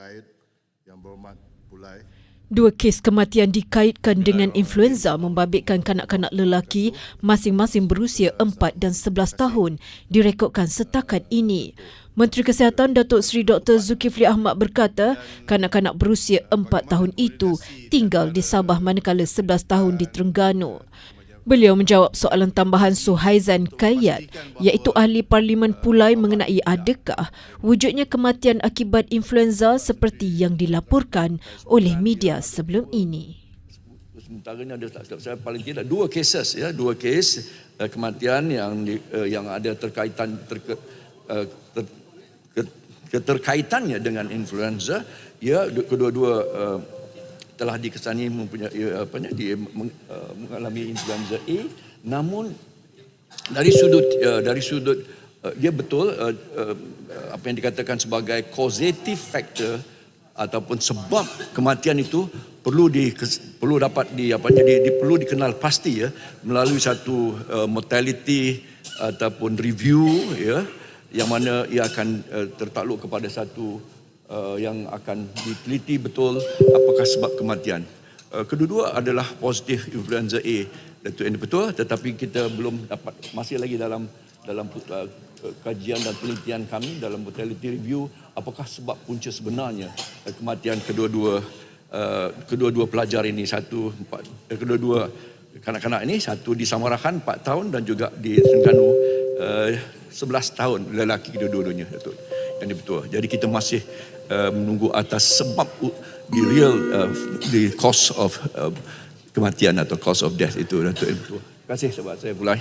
terkait yang berhormat Pulai Dua kes kematian dikaitkan dengan influenza membabitkan kanak-kanak lelaki masing-masing berusia 4 dan 11 tahun direkodkan setakat ini. Menteri Kesihatan Datuk Seri Dr. Zulkifli Ahmad berkata, kanak-kanak berusia 4 tahun itu tinggal di Sabah manakala 11 tahun di Terengganu. Beliau menjawab soalan tambahan Suhaizan Kayat iaitu ahli parlimen Pulai mengenai adakah wujudnya kematian akibat influenza seperti yang dilaporkan oleh media sebelum ini. sementara ini ada tak saya paling tidak dua cases ya. Dua kes uh, kematian yang di, uh, yang ada terkaitan terke, uh, ter, ke, keterkaitannya dengan influenza. Ya du- kedua-dua uh, telah dikesani mempunyai uh, apa ni dia uh, mengalami influenza A. Namun dari sudut uh, dari sudut dia betul apa yang dikatakan sebagai causative factor ataupun sebab kematian itu perlu di perlu dapat di apa jadi di, perlu dikenal pasti ya melalui satu uh, mortality ataupun review ya yang mana ia akan uh, tertakluk kepada satu uh, yang akan diteliti betul apakah sebab kematian. Uh, kedua-dua adalah positif influenza A. Itu ini betul tetapi kita belum dapat masih lagi dalam dalam uh, kajian dan penelitian kami dalam mortality review apakah sebab punca sebenarnya uh, kematian kedua-dua uh, kedua-dua pelajar ini satu empat uh, kedua-dua kanak-kanak ini satu di Samarahan 4 tahun dan juga di Terengganu uh, 11 tahun lelaki kedua-duanya Datuk. Yang ini betul. Jadi kita masih uh, menunggu atas sebab the real uh, the cause of uh, kematian atau cause of death itu Datuk. Terima kasih sebab saya mulai.